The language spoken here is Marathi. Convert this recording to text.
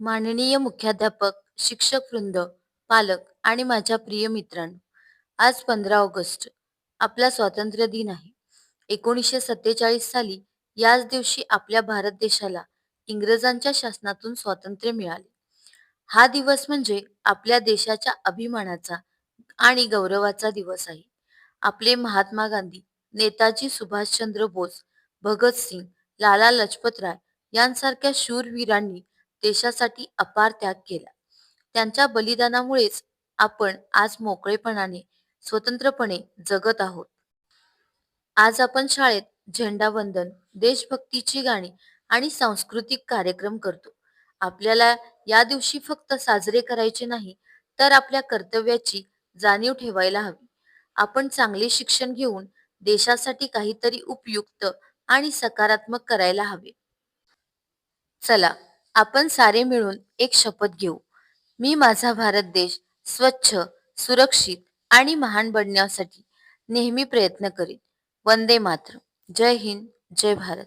माननीय मुख्याध्यापक, शिक्षक वृंद, पालक आणि माझ्या प्रिय मित्रांनो, आज पंधरा ऑगस्ट आपला स्वातंत्र्य दिन आहे. एकोणीसशे सत्तेचाळीस साली याच दिवशी आपल्या भारत देशाला इंग्रजांच्या शासनातून स्वातंत्र्य मिळाले. हा दिवस म्हणजे आपल्या देशाच्या अभिमानाचा आणि गौरवाचा दिवस आहे. आपले महात्मा गांधी, नेताजी सुभाषचंद्र बोस, भगतसिंग, लाला लजपत राय यांसारख्या शूरवीरांनी देशासाठी अपार त्याग केला. त्यांच्या बलिदानामुळेच आपण आज मोकळेपणाने स्वतंत्रपणे जगत आहोत. आज आपण शाळेत झेंडावंदन, देशभक्तीची गाणी आणि सांस्कृतिक कार्यक्रम करतो. आपल्याला या दिवशी फक्त साजरे करायचे नाही, तर आपल्या कर्तव्याची जाणीव ठेवायला हवी. आपण चांगले शिक्षण घेऊन देशासाठी काहीतरी उपयुक्त आणि सकारात्मक करायला हवे. चला, आपण सारे मिळून एक शपथ घेऊ. मी माझा भारत देश स्वच्छ, सुरक्षित आणि महान बनण्यासाठी नेहमी प्रयत्न करीन. वंदे मात्र जय हिंद, जय भारत.